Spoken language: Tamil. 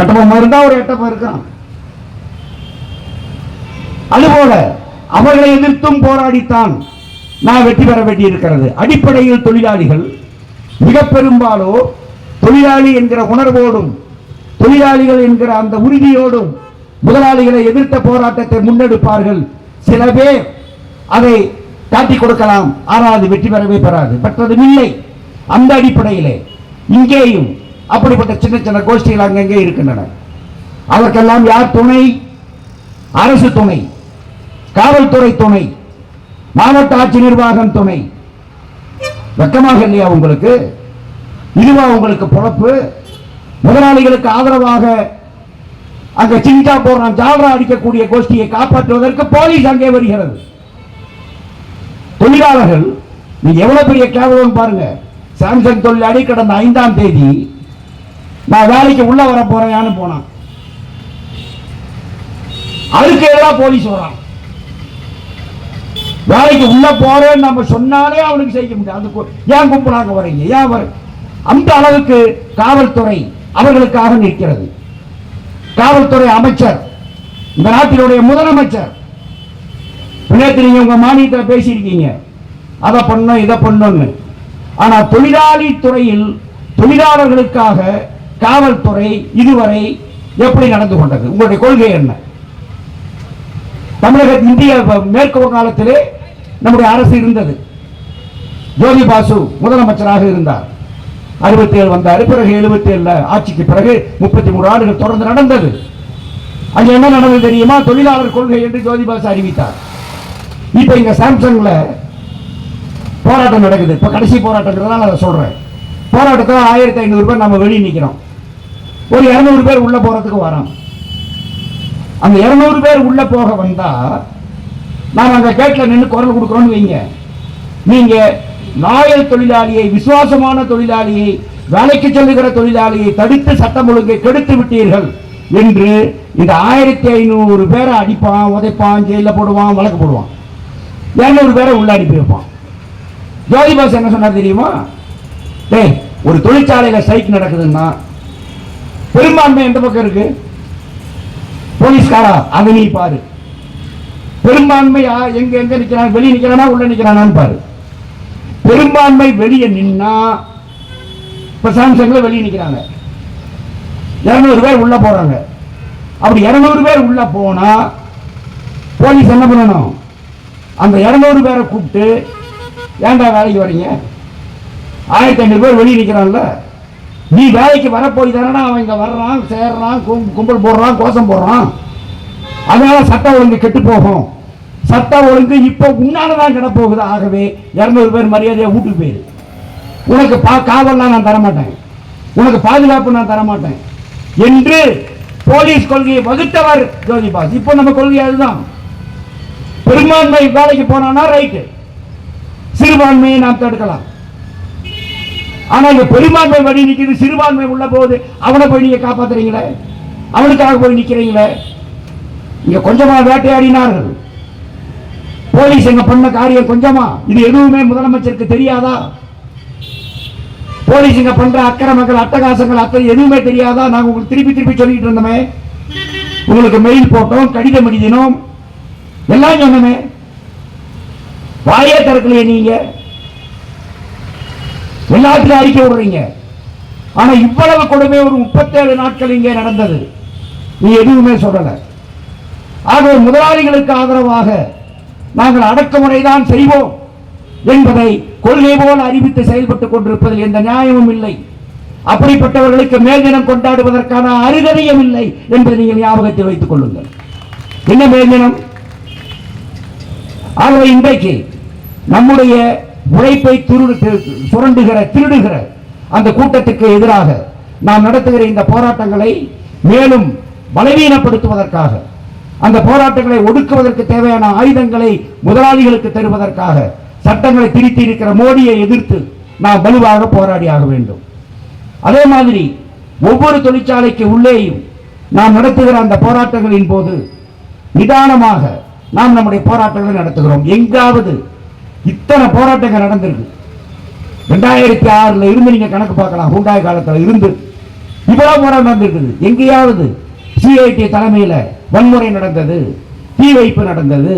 கட்டபொம்மை இருந்தா ஒரு எட்டப்ப இருக்கிறான் அதுபோல அவர்களை எதிர்த்தும் போராடித்தான் நான் வெற்றி பெற வேண்டியிருக்கிறது. அடிப்படையில் தொழிலாளிகள் மிக பெரும்பாலோ தொழிலாளி என்கிற உணர்வோடும் தொழிலாளிகள் என்கிற அந்த உறுதியோடும் முதலாளிகளை எதிர்த்த போராட்டத்தை முன்னெடுப்பார்கள். சில பேர் அதை காட்டிக் கொடுக்கலாம். ஆனால் அது வெற்றி பெறவே பெறாது. பெற்றதும் இல்லை அந்த அடிப்படையிலே இங்கேயும் அப்படிப்பட்ட சின்ன சின்ன கோஷ்டிகள் அங்கங்கே இருக்கின்றன. அதற்கெல்லாம் யார் துணை? அரசு துணை காவல்துறை துணை மாவட்ட ஆட்சி நிர்வாகம் துணை. வெக்கமாக இல்லையா உங்களுக்கு? இதுவா உங்களுக்கு பொழப்பு? முதலாளிகளுக்கு ஆதரவாக அங்க சிங்கா போடுறான் ஜாவரா அடிக்கக்கூடிய கோஷ்டியை காப்பாற்றுவதற்கு போலீஸ் அங்கே வருகிறது. தொழிலாளர்கள் நீங்க எவ்வளவு பெரிய கேவலம் பாருங்க. சாம்சங் தொழிலாளி கடந்த ஐந்தாம் தேதி நான் வேலைக்கு உள்ள வர போறேன்னு போனான். அதுக்கு எல்லாம் போலீஸ் வரான். வேலைக்கு உள்ள போறேன்னு நம்ம சொன்னாலே அவனுக்கு செய்ய முடியாது. அந்த ஏன் கும்பலாக வரீங்க? ஏன் வர அந்த அளவுக்கு காவல்துறை அவர்களுக்காக நிற்கிறது. காவல்துறை அமைச்சர் இந்த நாட்டினுடைய முதலமைச்சர். நேற்று நீங்க உங்க மானியத்தில் பேசியிருக்கீங்க. அதை பண்ணும் இதை பண்ணும்னு ஆனா தொழிலாளி துறையில் தொழிலாளர்களுக்காக காவல்துறை இதுவரை எப்படி நடந்து கொண்டது? உங்களுடைய கொள்கை என்ன? தமிழக இந்திய மேற்கு வங்காளத்திலே நம்முடைய அரசு இருந்தது. ஜோதி பாசு முதலமைச்சராக இருந்தார். அறுபத்தி ஏழு வந்தார். பிறகு எழுபத்தி ஏழுல ஆட்சிக்கு பிறகு முப்பத்தி மூணு ஆண்டுகள் தொடர்ந்து நடந்தது. அங்க என்ன நடந்தது தெரியுமா? தொழிலாளர் கொள்கை என்று ஜோதி பாசு அறிவித்தார். இப்ப இங்க சாம்சங்ல போராட்டம் நடக்குது. இப்ப கடைசி போராட்டங்கிறதால அதை சொல்றேன். போராட்டத்தில் ஆயிரத்தி ஐநூறு நம்ம வெளியே நிற்கிறோம் ஒரு இருநூறு பேர் உள்ள போறதுக்கு வரோம். அந்த இருநூறு பேர் உள்ள போக வந்தா நாம் அந்த கேட்டில் நின்று குரல் கொடுக்குறோம்னு வைங்க. நீங்க நாயல் தொழிலாளியை விசுவாசமான தொழிலாளியை வேலைக்கு செல்லுகிற தொழிலாளியை தடுத்து சட்டம் ஒழுங்கை கெடுத்து விட்டீர்கள் என்று இந்த ஆயிரத்தி ஐநூறு பேரை அடிப்பான் உதைப்பான் ஜெயில போடுவான் வழக்கு போடுவான். இருநூறு பேரை உள்ள அனுப்பி வைப்பான். ஜோதிபாஸ் என்ன சொன்னார் தெரியுமா? டேய் ஒரு தொழிற்சாலையில் ஸ்ட்ரைக் நடக்குதுன்னா பெரும்பான்மை எந்த பக்கம் இருக்கு? போலீஸ்காரா? அதை நீ பாரு. பெரும்பான்மையா எங்க எங்க நிக்கிறான் வெளியே நிக்கிறானா உள்ள நிக்கிறானான்னு பாரு. பெரும்பான்மை வெளியே நின்னா இப்ப சாம்சங்ல வெளியே நிக்கிறாங்க. இருநூறு பேர் உள்ள போறாங்க. அப்படி இருநூறு பேர் உள்ள போனா போலீஸ் என்ன பண்ணணும்? அந்த இருநூறு பேரை கூப்பிட்டு ஏன்டா வேலைக்கு வரீங்க ஆயிரத்தி ஐநூறு பேர் வெளியே நிற்கிறான்ல நீ வேலைக்கு வரப்போய் தானே அவன் இங்கே வர்றான் சேர்றான் கும்பல் போடுறான் கோஷம் போடுறான். அதனால சட்ட ஒழுங்கு கெட்டு போகும். சட்ட ஒழுங்கு இப்போ உன்னாலதான் கிடப்போகுது ஆகவே இரநூறு பேர் மரியாதையாக வீட்டுக்கு போயிரு. உனக்கு பா காவல்லாம் நான் தரமாட்டேன். உனக்கு பாதுகாப்பு நான் தரமாட்டேன். என்று போலீஸ் கொள்கையை வகுத்தவர் ஜோதிபாஸ் இப்போ நம்ம கொள்கை அதுதான். பெரும்பான்மை வேலைக்கு போனானா ரைட்டு. சிறுபான்மையை நாம் தடுக்கலாம். ஆனா இங்க பெரும்பான்மை வழி நிக்குது சிறுபான்மை உள்ள போது அவனை போய் நீங்க காப்பாத்துறீங்களே? அவனுக்காக போய் நிக்கிறீங்களே? இங்க கொஞ்சமா வேட்டையாடினார்கள். போலீஸ் எங்க பண்ண காரியம் கொஞ்சமா? இது எதுவுமே முதலமைச்சருக்கு தெரியாதா? போலீஸ் இங்க பண்ற அக்கிரமங்கள் அட்டகாசங்கள் அத்தனை எதுவுமே தெரியாதா? நாங்க உங்களுக்கு திருப்பி திருப்பி சொல்லிட்டு இருந்தோமே. உங்களுக்கு மெயில் போட்டோம் கடிதம் எழுதினோம். எல்லாம் சொன்னோமே. வாயே திறக்கலையே நீங்க. எல்லாத்திலும் அறிக்கை விடுறீங்க. ஆனா இவ்வளவு கொடுமை ஒரு முப்பத்தேழு நாட்கள் இங்கே நடந்தது. நீ எதுவுமே சொல்லல. ஆகவே முதலாளிகளுக்கு ஆதரவாக நாங்கள் அடக்குமுறை தான் செய்வோம் என்பதை கொள்கை போல் அறிவித்து செயல்பட்டுக் கொண்டிருப்பதில் எந்த நியாயமும் இல்லை. அப்படிப்பட்டவர்களுக்கு மேல்தினம் கொண்டாடுவதற்கான அருகதையும் இல்லை என்பதை நீங்கள் ஞாபகத்தில் வைத்துக் கொள்ளுங்கள். என்ன மேல்தினம் ஆகவே இன்றைக்கு நம்முடைய உழைப்பை திருடு சுரண்டுகிற திருடுகிற அந்த கூட்டத்துக்கு எதிராக நாம் நடத்துகிற இந்த போராட்டங்களை மேலும் பலவீனப்படுத்துவதற்காக அந்த போராட்டங்களை ஒடுக்குவதற்கு தேவையான ஆயுதங்களை முதலாளிகளுக்கு தருவதற்காக சட்டங்களை திருத்தி இருக்கிற மோடியை எதிர்த்து நாம் வலுவாக போராடியாக வேண்டும். அதே மாதிரி ஒவ்வொரு தொழிற்சாலைக்கு உள்ளேயும் நாம் நடத்துகிற அந்த போராட்டங்களின் போது நிதானமாக நாம் நம்முடைய போராட்டங்களை நடத்துகிறோம். எங்காவது இத்தனை போராட்டங்கள் நடந்திருக்கு. ரெண்டாயிரத்தி ஆறில் இருந்து நீங்கள் கணக்கு பார்க்கலாம் ஹூண்டாய் காலத்தில் இருந்து. இவ்வளோ போராட்டம் நடந்திருக்குது. எங்கேயாவது சிஐடி தலைமையில் வன்முறை நடந்தது தீ வைப்பு நடந்தது.